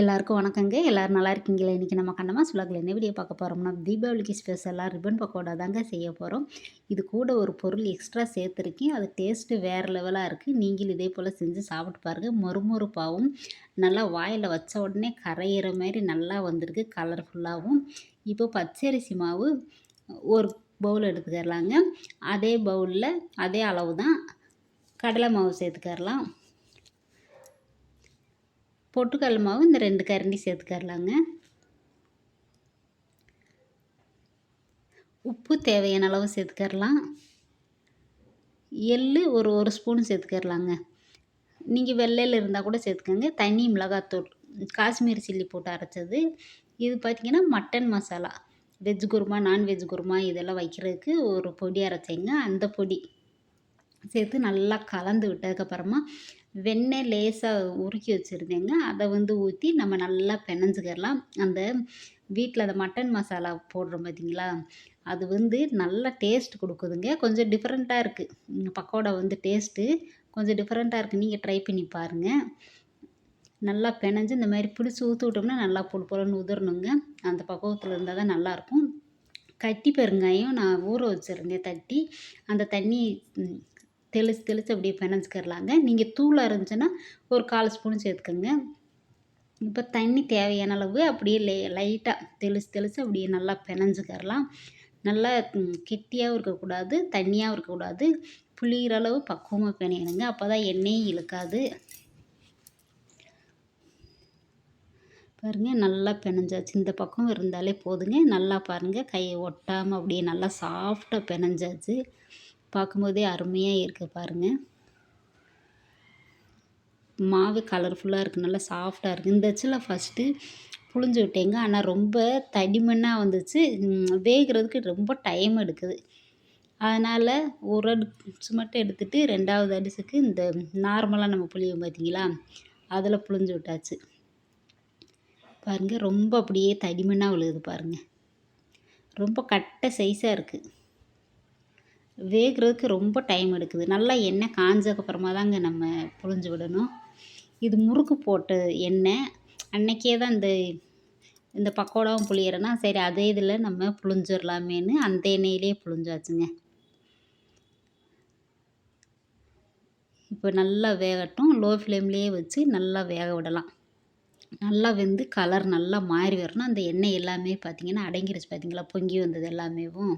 எல்லாருக்கும் வணக்கங்க. எல்லோரும் நல்லா இருக்கீங்களா? இன்றைக்கி நம்ம கண்ணமா சுலாக்கில் என்ன வீடியோ பார்க்க போகிறோம்னா தீபாவளிக்கு ஸ்பெஷலாக ரிப்பன் பக்கோடா தாங்க செய்ய போகிறோம் இது கூட ஒரு பொருள் எக்ஸ்ட்ரா சேர்த்துருக்கேன். அது டேஸ்ட்டு வேறு லெவலாக இருக்குது நீங்களும் இதே போல் செஞ்சு சாப்பிட்டு பாருங்கள் மொறுமொறுப்பாகவும் நல்லா வாயில் வச்ச உடனே கரையிற மாதிரி நல்லா வந்திருக்கு. கலர்ஃபுல்லாகவும் இப்போ பச்சரிசி மாவு ஒரு பவுல் எடுத்துக்கிறலாங்க. அதே பவுலில் அதே அளவு தான் கடலை மாவு சேர்த்துக்கரலாம் பொட்டுக்கடல மாவு இந்த ரெண்டு கரண்டி சேர்த்துக்கரலாங்க. உப்பு தேவையான அளவு சேர்த்துக்கரலாம். எள் ஒரு ஒரு ஸ்பூன் சேர்த்துக்கரலாங்க. நீங்கள் வெள்ளையில் இருந்தால் கூட சேர்த்துக்கோங்க. தனி மிளகாத்தூள் காஷ்மீர் சில்லி போட்டு அரைச்சது. இது பார்த்திங்கன்னா mutton masala veg kurma non veg kurma இதெல்லாம் வைக்கிறதுக்கு ஒரு பொடி அரைச்சிங்க. அந்த பொடி சேர்த்து நல்லா கலந்து விட்டதுக்கப்புறமா வெண்ணெய் லேசாக உருக்கி வச்சுருந்தேங்க. அதை வந்து ஊற்றி நம்ம நல்லா பிணைஞ்சிக்கிறலாம். அந்த வீட்டில் அந்த மட்டன் மசாலா போடுறோம் பார்த்தீங்களா அது வந்து நல்லா டேஸ்ட் கொடுக்குதுங்க. கொஞ்சம் டிஃப்ரெண்ட்டாக இருக்குது பக்கோடா வந்து டேஸ்ட்டு கொஞ்சம் டிஃப்ரெண்ட்டாக இருக்குது நீங்கள் ட்ரை பண்ணி பாருங்கள் நல்லா பிணைஞ்சு இந்த மாதிரி பிடிச்சி ஊற்றி விட்டோம்னா நல்லா பொழு பொழுன்னு உதிரணுங்க. அந்த பக்குவத்தில் இருந்தால் தான் நல்லாயிருக்கும். கட்டி பெருங்காயம் நான் ஊற வச்சுருந்தேன் தட்டி. அந்த தண்ணி தெளித்து தெளித்து அப்படியே பிணைஞ்சிக்கிறலாங்க நீங்கள் தூளாக இருந்துச்சுன்னா ஒரு கால் ஸ்பூன் சேர்த்துக்கோங்க. இப்போ தண்ணி தேவையான அளவு அப்படியே லே லைட்டாக தெளித்து தெளித்து அப்படியே நல்லா பிணைஞ்சிக்கிறலாம் நல்லா கெட்டியாகவும் இருக்கக்கூடாது தண்ணியாகவும் இருக்கக்கூடாது. புளிகிற அளவு பக்குவமாக பிணையணுங்க அப்போ தான் எண்ணெயும் இழுக்காது. பாருங்கள் நல்லா பிணைஞ்சாச்சு இந்த பக்கம் இருந்தாலே போதுங்க. நல்லா பாருங்கள் கையை ஒட்டாமல் அப்படியே நல்லா சாஃப்டாக பிணைஞ்சாச்சு பார்க்கும்போதே அருமையாக இருக்குது பாருங்கள் மாவு கலர்ஃபுல்லாக இருக்குது நல்லா சாஃப்டாக இருக்குது இந்த அச்சில் ஃபஸ்ட்டு புழிஞ்சு விட்டேங்க. ஆனால் ரொம்ப தடிமண்ணாக வந்துச்சு. வேகிறதுக்கு ரொம்ப டைம் எடுக்குது. அதனால் ஒரு அடிச்சு மட்டும் எடுத்துகிட்டு ரெண்டாவது அடிசுக்கு இந்த நார்மலாக நம்ம புளியும் பார்த்தீங்களா அதில் புழிஞ்சு விட்டாச்சு. பாருங்கள் ரொம்ப அப்படியே தடிமண்ணாக விழுகுது பாருங்கள் ரொம்ப கட்டை சைஸாக இருக்குது வேகிறதுக்கு ரொம்ப டைம் எடுக்குது. நல்லா எண்ணெய் காஞ்சக்கப்புறமா தாங்க நம்ம புழிஞ்சு விடணும். இது முறுக்கு போட்ட எண்ணெய். அன்னைக்கே தான் இந்த இந்த பக்கோடாவும் புளியறேன்னா சரி அதே இதில் நம்ம புழிஞ்சிடலாமேன்னு அந்த எண்ணெயிலே புழிஞ்சாச்சுங்க. இப்போ நல்லா வேகட்டும். லோ ஃப்ளேம்லேயே வச்சு நல்லா வேக விடலாம். நல்லா வெந்து கலர் நல்லா மாறி வரணும். அந்த எண்ணெய் எல்லாமே பார்த்திங்கன்னா அடங்கிருச்சு பார்த்திங்களா? பொங்கி வந்தது எல்லாமேவும்.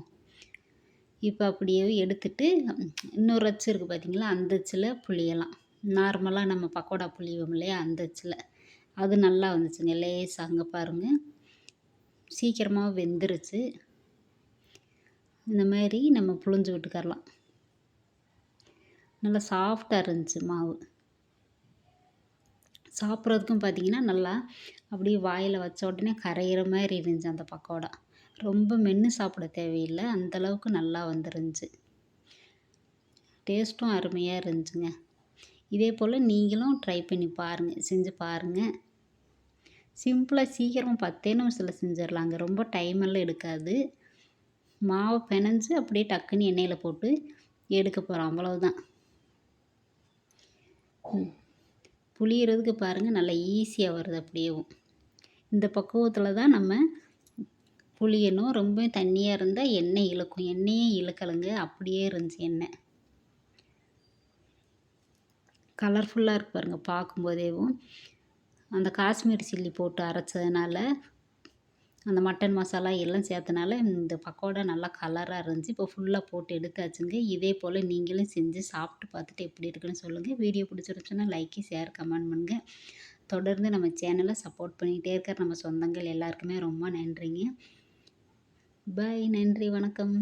இப்போ அப்படியே எடுத்துட்டு இன்னொரு அச்சு இருக்குது பார்த்திங்களா? அந்த அச்சில் புளியலாம். நார்மலாக நம்ம பக்கோடா புளிவோம் இல்லையா? அந்த அச்சில். அது நல்லா வந்துச்சுங்க. லேசாக அங்கே பாருங்கள் சீக்கிரமாக வெந்துருச்சு. இந்த மாதிரி நம்ம புழிஞ்சு விட்டுக்கரலாம். நல்லா சாஃப்டாக இருந்துச்சு மாவு. சாப்பிட்றதுக்கும் பார்த்திங்கன்னா நல்லா அப்படியே வாயில் வச்ச உடனே கரையிற மாதிரி இருந்துச்சு அந்த பக்கோடா. ரொம்ப மென்று சாப்பிட தேவையில்லை. அந்தளவுக்கு நல்லா வந்துருந்துச்சு. டேஸ்ட்டும் அருமையாக இருந்துச்சுங்க. இதே போல் நீங்களும் ட்ரை பண்ணி பாருங்கள் செஞ்சு பாருங்கள் சிம்பிளாக சீக்கிரமாக பத்தே நிமிஷத்தில் செஞ்சிடலாங்க. ரொம்ப டைமெல்லாம் எடுக்காது. மாவை பிணைஞ்சு அப்படியே டக்குன்னு எண்ணெயில் போட்டு எடுக்க போகிறோம் அவ்வளவுதான். புளியறதுக்கு பாருங்கள் நல்லா ஈஸியாக வருது அப்படியேவும். இந்த பக்குவத்தில் தான் நம்ம புளியணும். ரொம்ப தண்ணியாக இருந்தால் எண்ணெய் இழுக்கும். எண்ணெயே இழுக்கலைங்க. அப்படியே இருந்துச்சு எண்ணெய். கலர்ஃபுல்லாக இருக்கு பாருங்கள் பார்க்கும்போதேவும் அந்த காஷ்மீர் சில்லி போட்டு அரைச்சதுனால அந்த மட்டன் மசாலா எல்லாம் சேர்த்தனால இந்த பக்கோடா நல்லா கலராக இருந்துச்சு. இப்போ ஃபுல்லாக போட்டு எடுத்தாச்சுங்க. இதே போல் நீங்களும் செஞ்சு சாப்பிட்டு பார்த்துட்டு எப்படி இருக்குன்னு சொல்லுங்கள் வீடியோ பிடிச்சிருச்சுன்னா லைக்கு ஷேர் கமெண்ட் பண்ணுங்கள் தொடர்ந்து நம்ம சேனலை சப்போர்ட் பண்ணிகிட்டே இருக்கிற நம்ம சொந்தங்கள் எல்லாருக்குமே ரொம்ப நன்றிங்க. பாய் நன்றி வணக்கம்.